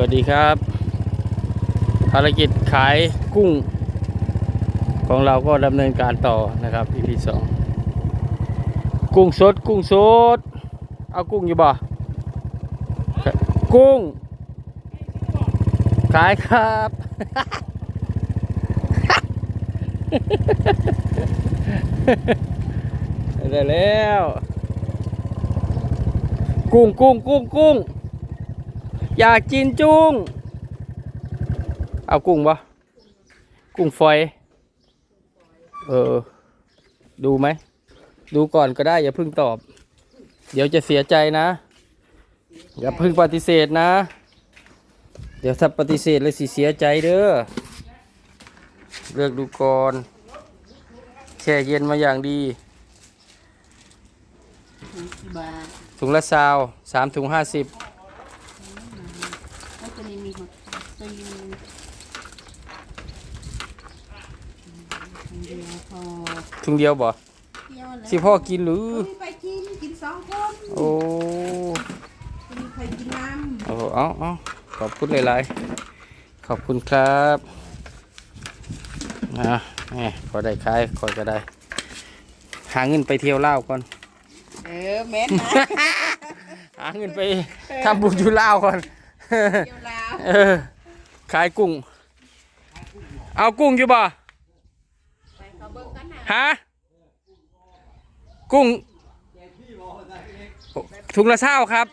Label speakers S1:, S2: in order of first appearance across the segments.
S1: วัสดีครับ ภารกิจขายกุ้ง ของเราก็ดำเนินการต่อนะครับ EP สองกุ้งสด กุ้งสด เอากุ้งอยู่บ่กุ้ง ขายครับ ได้แล้ว กุ้งกุ้งกุ้งกุ้ง อยากกินจุ้ง เอากุ้งปะกุ้งฝอย เออ ดูไหม ดูก่อนก็ได้ อย่าเพิ่งตอบ เดี๋ยวจะเสียใจนะ อย่าเพิ่งปฏิเสธนะ เดี๋ยวถ้าปฏิเสธเลยสิเสียใจเด้อ เลือกดูก่อน แช่เย็นมาอย่างดีถุงละซาวสามถุงห้าสิบ
S2: แล้วตัวนี้มี หมดตัวนี้เดียวพอ
S1: ถุงเดียวบ่
S2: เดียวแล้ว
S1: สิพ่อกินหรือ
S2: มีไปกินกินสองคน
S1: โอ้
S2: มีใครกินน้
S1: โอ้เอาเอาขอบคุณหลายๆ ขอบคุณครับนะแหมพอได้ขายคอยก็ได้ หาเงินไปเที่ยวเล่าวก่อนำ
S2: เออแม่นนะ
S1: หาเงินไปทำบุญอยู่ลาวก่อน
S2: เดียวลาว
S1: เออ ขายกุ้ง เอากุ้งอยู่บ่
S2: ไปเขาเบิ่งกันนะ
S1: ฮะกุ้งถุงละเช้าครับ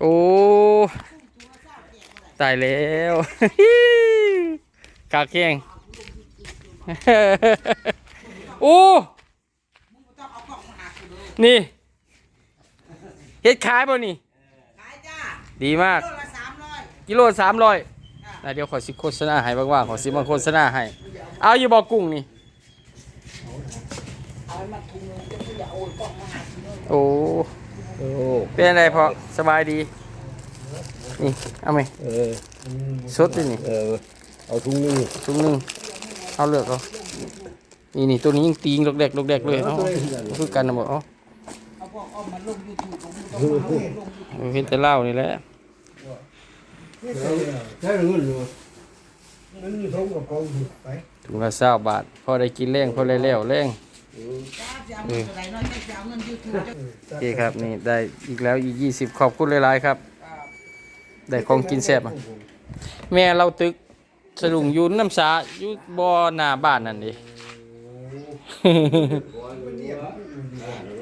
S1: โอ้ตายแล้วกาเคียงโอ้นี่เฮ็ดขายป่นี่ ดีมาก
S3: โลละสามร้อย
S1: กิโลสามร้อยเดี๋ยวขอสิโฆษณาให้บ้างว่าขอสิมาโฆษณาให้ เอาอยู่บอกกุ้งนี่โอ้
S4: โอ้
S1: เป็นอะไรพอสบายดี นี่ เอาไหม
S4: เออ
S1: สดดินี่
S4: เออ เอาถุงนึง
S1: ถุงหนึงเอาเลือกเอานี่นี่ตัวนี้ยังตีงลกเด็กลกเด็กเลยเอาเอาคือกันนะบอกเอาเอาเห็นแต่เหล้านี่แหละ
S4: ใช่เงินอยู่มันอยู่ท้องกับกองอยู่ไป
S1: ถุงละเศร้าบาท พอได้กินแรงพอได้แล้วแรง
S3: จ้าจะเอาเงินเท่าไหร่น้อยจะเอาเงินยูทูบจะ
S1: โอเคครับนี่ได้อีกแล้วอีกยี่สิบขอบคุณหลายๆครับ ได้ของกินแซ่บอะแม่เราตึกสลุงอยูนน้ำสาอยู่บ่อหน้าบ้านนั่นดิ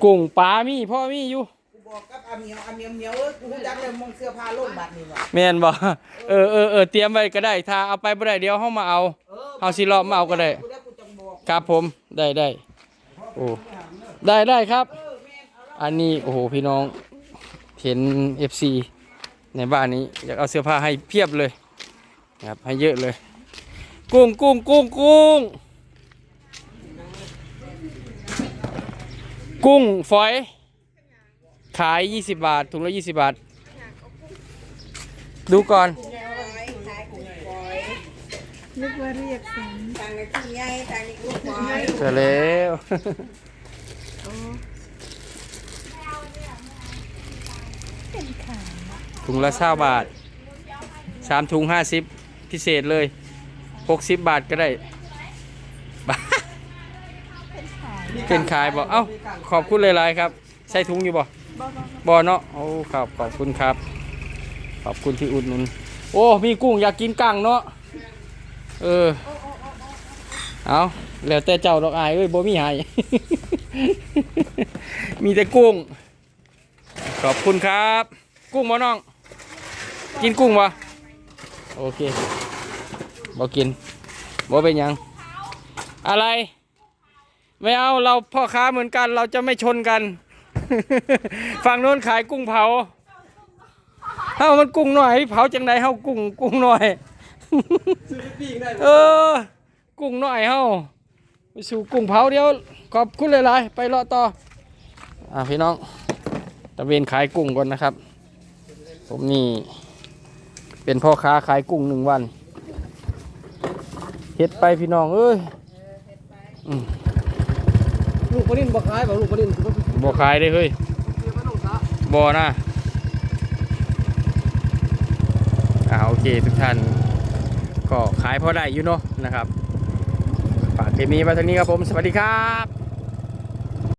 S1: กุ้งปลามีพ่อมีอยู่
S3: กู บอกกับอาเมียวอาเมียวเมียวเอ้ยกูจักเลยมองเสื้อผ้าลงบัตรนี่ว่ะ
S1: แม่นบ่เออเออเออเตรียมไว้ก็ได้ ถ้าเอาไปบ่ได้เดี๋ยวเฮามาเอา
S3: เออ
S1: เอาสิเลาะมาเอาก็ได้
S3: กูได้กูจังบอก
S1: ครับผมได้ได้โอ้ได้ได้ครับอันนี้โอ้โหพี่น้องเห็น FC ในบ้านนี้อยากเอาเสื้อผ้าให้เพียบเลยนะครับให้เยอะเลย กุ้งกุ้งกุ้งกุ้งกุ้งฝอย ขาย 20 บาท ถุงละ 20 บาท ดูก่อน
S2: นึกว่าเรียกสัน
S3: ทางนี้ที่ใหญ่ทางนี้กูปล่อย
S1: เจอแล้วถุงละเศร้าบาท สามถุงห้าสิบพิเศษเลย หกสิบบาทก็ได้บาทเป็นขายบอกเอ้า ขอบคุณหลายๆครับ ใส่ถุงอยู่บ่ บ่เนาะโอ้ครับขอบคุณครับ ขอบคุณที่อุดหนุน โอ้มีกุ้งอยากกินกั้งเนาะเออเอาแล้วแต่เจ้าดอกอายเอ้ยบ่มีหายมีแต่กุ้ง ขอบคุณครับ กุ้งบ่น้อง กินกุ้งบ่โอเคบ่กินบ่เป็นยัง อะไร ไม่เอาเราพ่อค้าเหมือนกัน เราจะไม่ชนกัน ฝั่งโน้นขายกุ้งเผาเฮามันกุ้งหน่อย เผาจังไดเฮากุ้งกุ้งหน่อยเออ กุ้งหน่อยเฮาไปสู่กุ้งเผาเดียวขอบคุณหลายๆไปรอต่ออ่าพี่น้องตะเวนขายกุ้งก่อนนะครับ ผมนี่ เป็นพ่อค้าขายกุ้งหนึ่งวันเฮ็ดไปพี่น้องเอ้ย
S4: ลูกปลานิ่นบ่ขายบ่ลูกปลานิ่น
S1: บ่ขายได้เฮ้ยบ่นะอาโอเคทุกท่าน ก็ขายพอได้อยู่เนาะนะครับฝากคลิปนี้มาทางนี้ครับผม สวัสดีครับ